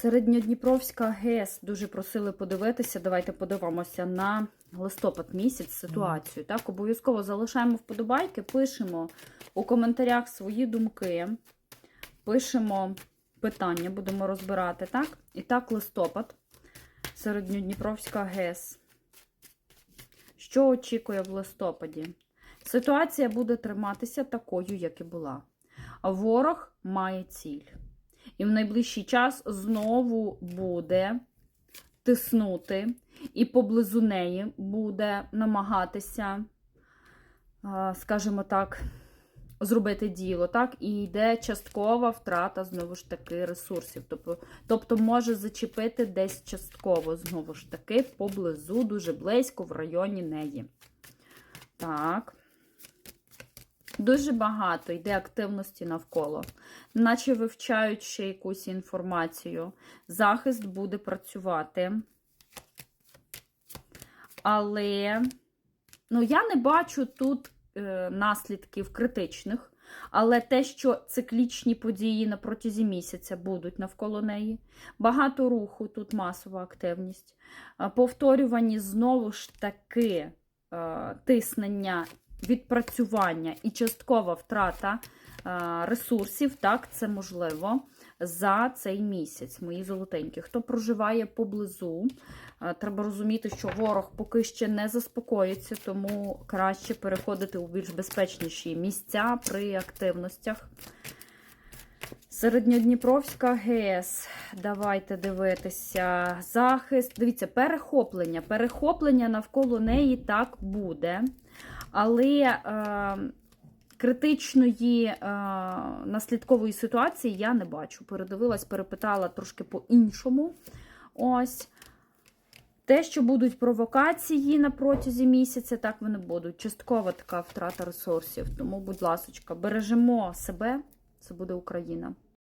Середньодніпровська ГЕС дуже просили подивитися. Давайте подивимося на листопад місяць ситуацію. Так, обов'язково залишаємо вподобайки, пишемо у коментарях свої думки, пишемо питання, будемо розбирати. Так, і так, листопад, середньодніпровська ГЕС. Що очікує в листопаді? Ситуація буде триматися такою, як і була. Ворог має ціль. І в найближчий час знову буде тиснути, і поблизу неї буде намагатися, скажімо так, зробити діло. Так? І йде часткова втрата, знову ж таки, ресурсів. Тобто, тобто може зачепити десь частково, знову ж таки, поблизу, дуже близько в районі неї. Так. Дуже багато йде активності навколо, наче вивчають ще якусь інформацію. Захист буде працювати. Але ну, я не бачу тут е, наслідків критичних. Але те, що циклічні події на протязі місяця будуть навколо неї, багато руху, тут масова активність, е, повторювані знову ж таки е, тиснення відпрацювання і часткова втрата е, ресурсів, так, це можливо за цей місяць, мої золотенькі. Хто проживає поблизу, е, треба розуміти, що ворог поки ще не заспокоїться, тому краще переходити у більш безпечніші місця при активностях. Середньодніпровська ГЕС. Давайте дивитися. Захист. Дивіться, перехоплення. Перехоплення навколо неї так буде. Але е, критичної е, наслідкової ситуації я не бачу. Передивилась, перепитала трошки по-іншому. Ось. Те, що будуть провокації на протязі місяця, так вони будуть. Часткова така втрата ресурсів. Тому, будь ласка, бережемо себе. Це буде Україна.